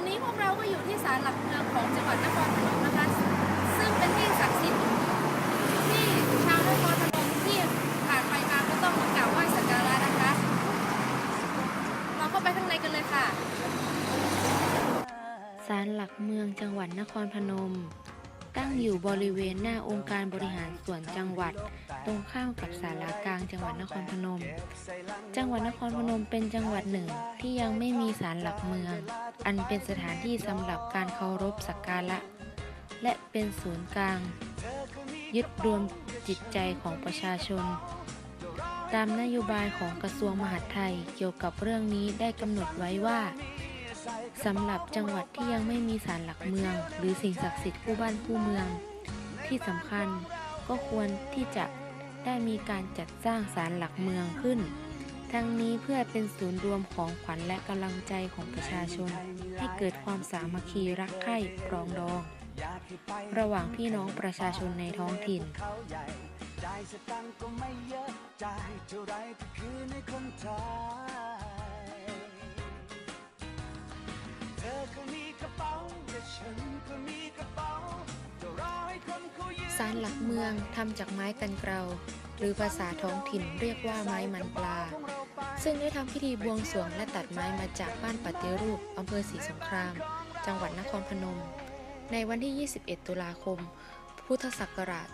นี้พวกเราก็อยู่ที่ศาลหลักเมืองของจังหวัดนครพนมนะคะ ซึ่งเป็นที่ศักดิ์สิทธิ์ที่ชาวนครพนมที่ผ่านไปมาก็ต้องมากราบไหว้สักการะนะคะ เราเข้าไปข้างในกันเลยค่ะ ศาลหลักเมืองจังหวัดนครพนม ตั้งอยู่บริเวณหน้าองค์การบริหารส่วนจังหวัด ตรงข้ามกับศาลากลางจังหวัดนครพนม จังหวัดนครพนมเป็นจังหวัดหนึ่งที่ยังไม่มีศาลหลักเมือง อันเป็นสถานที่สำหรับการเคารพสักการะ และเป็นศูนย์กลาง ยึดรวมจิตใจของประชาชน ตามนโยบายของกระทรวงมหาดไทยเกี่ยวกับเรื่องนี้ได้กำหนดไว้ว่า สำหรับจังหวัดที่ยังไม่มีศาลหลักเมือง หรือสิ่งศักดิ์สิทธิ์คู่บ้านคู่เมือง ที่สำคัญก็ควรที่จะได้มีการจัดสร้างศาลหลักเมืองขึ้น ทั้งนี้เพื่อเป็นศูนย์รวมของขวัญและกำลังใจของประชาชน ให้เกิดความสามัคคีรักใคร่ปรองดอง ระหว่างพี่น้องประชาชนในท้องถิ่นจ่ายสตังก็ไม่เยอะจ่ายเท่าไรก็คือในคนไทย ศาลหลักเมืองทำจากไม้กันเกลาหรือภาษาท้องถิ่นเรียกว่าไม้มันปลา ซึ่งได้ทำพิธีบวงสรวงและตัดไม้มาจากบ้านปฏิรูปอำเภอศรีสงคราม จังหวัดนครพนม ในวันที่ 21 ตุลาคม พุทธศักราช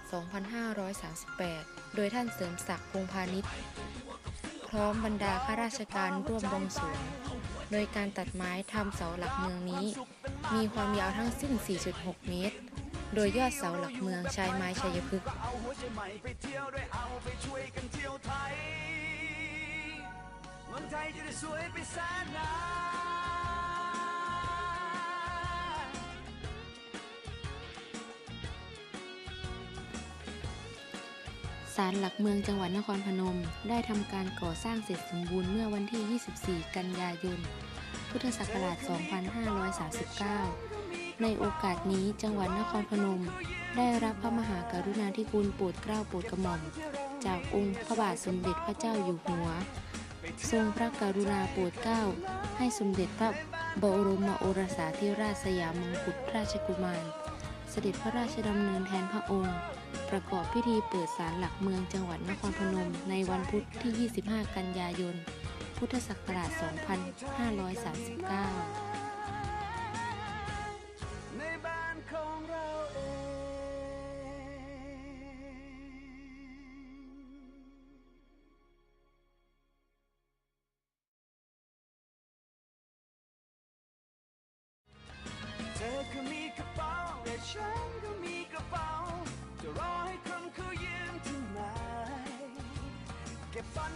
2538 โดยท่านเสริมศักดิ์พงพาณิชย์ พร้อมบรรดาข้าราชการร่วมบวงสรวงโดยการตัดไม้ทำเสาหลักเมืองนี้ มีความยาวทั้งสิ้น 4.6 เมตร โดยยอดเสาหลักเมืองใช้ไม้ชัยพฤกษ์ศาลหลักเมืองจังหวัดนครพนม ได้ทำการก่อสร้างเสร็จสมบูรณ์เมื่อวันที่ 24 กันยายน พุทธศักราช 2539 ในโอกาสนี้จังหวัดนครพนม ได้รับพระมหากรุณาธิคุณโปรดเกล้าโปรดกระหม่อม จากองค์พระบาทสมเด็จพระเจ้าอยู่หัว ทรงพระกรุณาโปรดเกล้า ให้สมเด็จพระบรมโอรสาธิราชสยามมงกุฎราชกุมาร เสด็จพระราชดำเนินแทนพระองค์ ประกอบพิธีเปิดศาลหลักเมืองจังหวัดนครพนมในวันพุธที่ 25 กันยายน พุทธศักราช 2539 ฉันก็มีกระเป๋า จะรอให้คนเขายืมที่ไหนเก็บฝัน